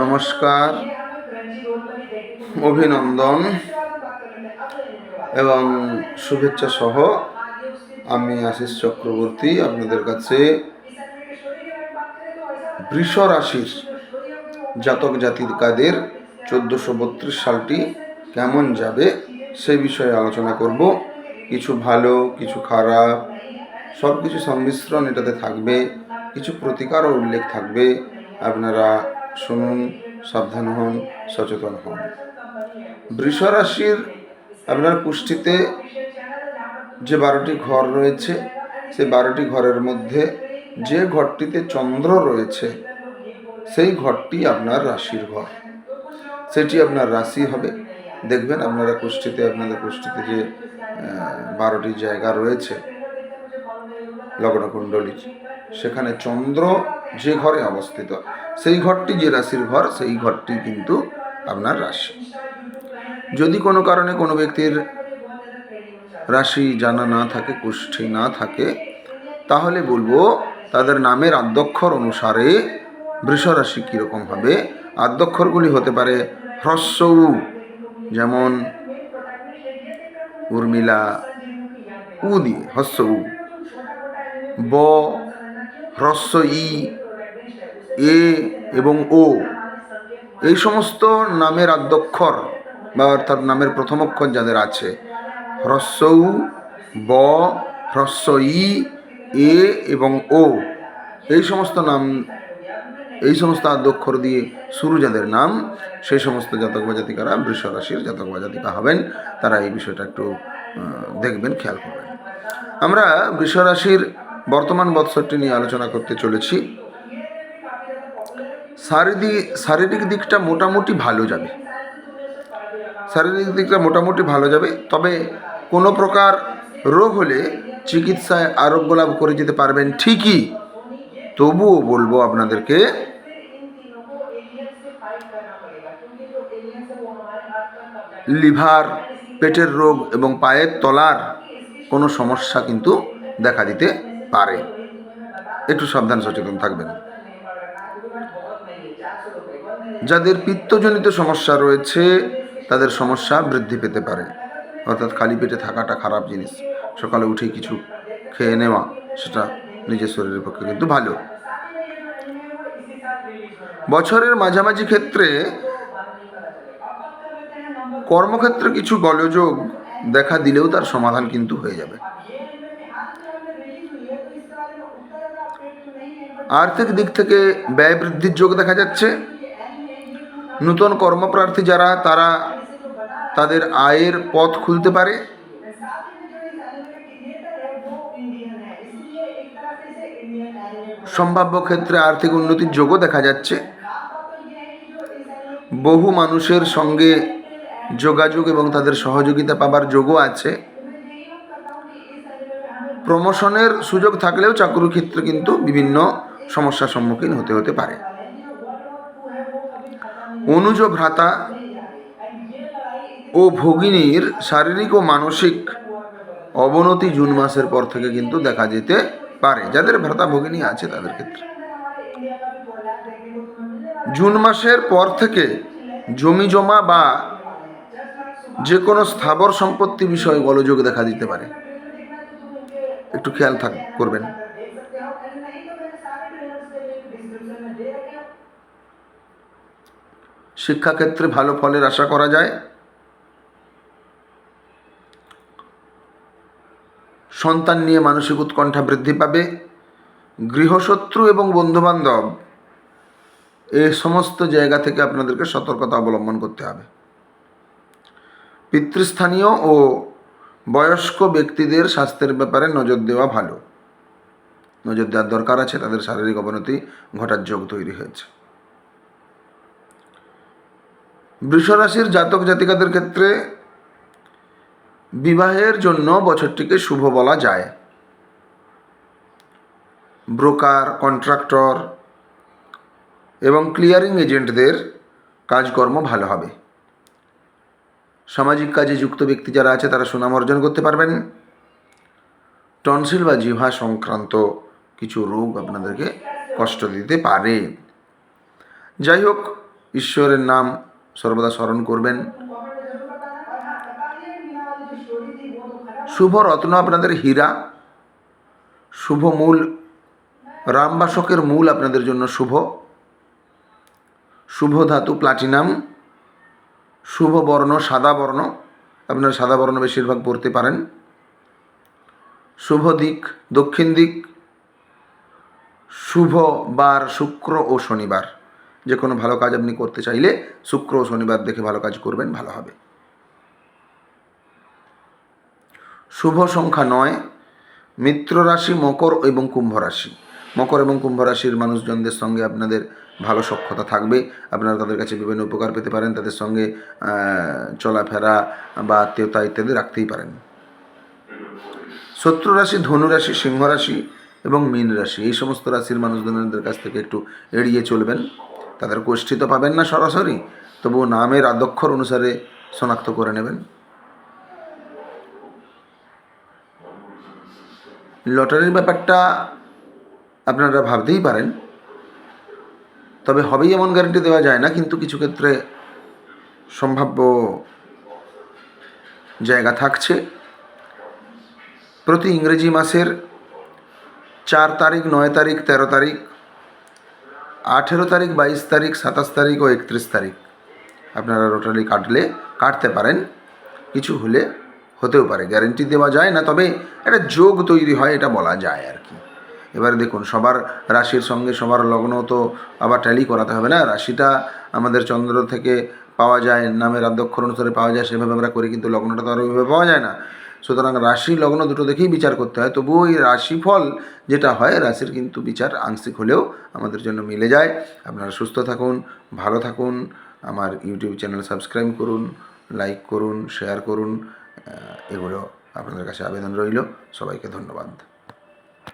নমস্কার, অভিনন্দন এবং শুভেচ্ছা সহ আমি আশিস চক্রবর্তী আপনাদের কাছে বৃষ রাশির জাতক জাতিকাদের চোদ্দোশো বত্রিশ সালটি কেমন যাবে সে বিষয়ে আলোচনা করব। কিছু ভালো, কিছু খারাপ সব কিছু সংমিশ্রণ এটাতে থাকবে, কিছু প্রতিকারও উল্লেখ থাকবে। আপনারা শুনুন, সাবধান হন, সচেতন হন। বৃষ রাশির আপনার কুষ্ঠিতে যে বারোটি ঘর রয়েছে, সেই বারোটি ঘরের মধ্যে যে ঘরটিতে চন্দ্র রয়েছে, সেই ঘরটি আপনার রাশির ঘর। সেটি আপনার রাশি হবে। দেখবেন আপনারা কুষ্টিতে আপনাদের কুষ্টিতে যে বারোটি জায়গা রয়েছে লগ্নকুণ্ডলীর সেখানে চন্দ্র যে ঘরে অবস্থিত সেই ঘরটি যে রাশির ঘর সেই ঘরটি কিন্তু আপনার রাশি। যদি কোনো কারণে কোনো ব্যক্তির রাশি জানা না থাকে কুষ্ঠি না থাকে তাহলে বলব তাদের নামের আদ্যক্ষর অনুসারে বৃষ রাশি কীরকম হবে? আদ্যক্ষরগুলি হতে পারে হ্রস্ব উ, যেমন উর্মিলা উ দিয়ে হস্য উ ব হ্রস্ব ই এ এবং ও। এই সমস্ত নামের আদ্যক্ষর বা অর্থাৎ নামের প্রথম অক্ষর যাদের আছে হ্রস্ব উ, ব হ্রস্ব ই এ এবং ও। এই সমস্ত নাম এই সমস্ত আদ্যক্ষর দিয়ে শুরু যাদের নাম সেই সমস্ত জাতক বা জাতিকারা বৃষ রাশির জাতক বা জাতিকা হবেন। তারা এই বিষয়টা একটু দেখবেন খেয়াল করবেন। আমরা বৃষ রাশির বর্তমান বৎসরটি নিয়ে আলোচনা করতে চলেছি। শারীরিক শারীরিক দিকটা মোটামুটি ভালো যাবে। শারীরিক দিকটা মোটামুটি ভালো যাবে, তবে কোনো প্রকার রোগ হলে চিকিৎসায় আরোগ্য লাভ করে যেতে পারবেন ঠিকই। তবুও বলব আপনাদেরকে, লিভার, পেটের রোগ এবং পায়ের তলার কোনো সমস্যা কিন্তু দেখা দিতে পারে। একটু সাবধান, সচেতন থাকবেন। যাদের পিত্তজনিত সমস্যা রয়েছে, তাদের সমস্যা বৃদ্ধি পেতে পারে। অর্থাৎ খালি পেটে থাকাটা খারাপ জিনিস। সকালে উঠে কিছু খেয়ে নেওয়া, সেটা নিজের শরীরের পক্ষে কিন্তু ভালো। বছরের মাঝামাঝি ক্ষেত্রে কর্মক্ষেত্রে কিছু গলযোগ দেখা দিলেও তার সমাধান কিন্তু হয়ে যাবে। আর্থিক দিক থেকে ব্যয় বৃদ্ধির যোগ দেখা যাচ্ছে। নূতন কর্মপ্রার্থী যারা, তারা তাদের আয়ের পথ খুলতে পারে। সম্ভাব্য ক্ষেত্রে আর্থিক উন্নতির যোগও দেখা যাচ্ছে। বহু মানুষের সঙ্গে যোগাযোগ এবং তাদের সহযোগিতা পাবার যোগও আছে। প্রমোশনের সুযোগ থাকলেও চাকরি ক্ষেত্রে কিন্তু বিভিন্ন সমস্যার সম্মুখীন হতে হতে পারে। অনুজ ভ্রাতা ও ভগিনীর শারীরিক ও মানসিক অবনতি জুন মাসের পর থেকে কিন্তু দেখা যেতে পারে, যাদের ভ্রাতা ভগিনী আছে তাদের ক্ষেত্রে। জুন মাসের পর থেকে জমি জমা বা যে কোনো স্থাবর সম্পত্তি বিষয়ে গোলযোগ দেখা দিতে পারে। একটু খেয়াল থাক করবেন। শিক্ষাক্ষেত্রে ভালো ফলের আশা করা যায়। সন্তান নিয়ে মানসিক উৎকণ্ঠা বৃদ্ধি পাবে। গৃহশত্রু এবং বন্ধুবান্ধব এই সমস্ত জায়গা থেকে আপনাদেরকে সতর্কতা অবলম্বন করতে হবে। পিতৃস্থানীয় ও বয়স্ক ব্যক্তিদের স্বাস্থ্যের ব্যাপারে নজর দেওয়া ভালো। নজর দেওয়ার দরকার আছে, তাদের শারীরিক অবনতি ঘটার যোগ তৈরি হয়েছে। বৃষরাশির জাতক জাতিকাদের ক্ষেত্রে বিবাহের জন্য বছরটিকে শুভ বলা যায়। ব্রোকার, কন্ট্রাক্টর এবং ক্লিয়ারিং এজেন্টদের কাজকর্ম ভালো হবে। সামাজিক কাজে যুক্ত ব্যক্তি যারা আছে, তারা সুনাম অর্জন করতে পারবেন। টনসিল বা জিহ্বা সংক্রান্ত কিছু রোগ আপনাদেরকে কষ্ট দিতে পারে। যাই হোক, ঈশ্বরের নাম সর্বদা স্মরণ করবেন। শুভ রত্ন আপনাদের হীরা, শুভ মূল রামবাসকের মূল আপনাদের জন্য শুভ। শুভ ধাতু প্লাটিনাম, শুভ বর্ণ, সাদা বর্ণ, আপনারা সাদা বর্ণ বেশিরভাগ পড়তে পারেন। শুভ দিক, দক্ষিণ দিক, শুভ বার, শুক্র ও শনিবার। যে কোনো ভালো কাজ আপনি করতে চাইলে শুক্র ও শনিবার দেখে ভালো কাজ করবেন, ভালো হবে। শুভ সংখ্যা নয়, মিত্র রাশি, মকর এবং কুম্ভ রাশি। মকর এবং কুম্ভ রাশির মানুষজনদের সঙ্গে আপনাদের ভালো সক্ষতা থাকবে। আপনারা তাদের কাছে বিভিন্ন উপকার পেতে পারেন, তাদের সঙ্গে চলাফেরা বা আত্মীয়তা ইত্যাদি রাখতেই পারেন। শত্রু রাশি, ধনু রাশি, সিংহ রাশি এবং মীন রাশি, এই সমস্ত রাশির মানুষজনদের কাছ থেকে একটু এড়িয়ে চলবেন। তাদের গোষ্ঠী তো পাবেন না সরাসরি। তবুও নামের আদক্ষর অনুসারে শনাক্ত করে নেবেন। লটারির ব্যাপারটা আপনারা ভাবতেই পারেন। তবে হবেই এমন গ্যারান্টি দেওয়া যায় না, কিন্তু কিছু ক্ষেত্রে সম্ভাব্য জায়গা থাকছে। প্রতি ইংরেজি মাসের চার তারিখ, নয় তারিখ, তেরো তারিখ আঠেরো তারিখ, বাইশ তারিখ, সাতাশ তারিখ ও একত্রিশ তারিখ। আপনারা রোটারি কাটলে, কাটতে পারেন। কিছু হলে হতেও পারে, গ্যারেন্টি দেওয়া যায় না, তবে একটা যোগ তৈরি হয়, এটা বলা যায় আর কি। এবারে দেখুন, সবার রাশির সঙ্গে সবার লগ্ন তো আবার ট্যালি করাতে হবে না। রাশিটা আমাদের চন্দ্র থেকে পাওয়া যায়, নামের আদ্যক্ষর অনুসারে পাওয়া যায়, সেভাবে আমরা করি, কিন্তু লগ্নটা তো আর ওইভাবে পাওয়া যায় না। সুতরাং রাশি লগ্ন দুটো দেখেই বিচার করতে হয়। তবুও এই রাশিফল যেটা হয়, রাশির কিন্তু বিচার আংশিক হলেও আমাদের জন্য মিলে যায়। আপনারা সুস্থ থাকুন, ভালো থাকুন, আমার ইউটিউব চ্যানেল সাবস্ক্রাইব করুন লাইক করুন শেয়ার করুন এগুলো আপনাদের কাছে আবেদন রইল। সবাইকে ধন্যবাদ।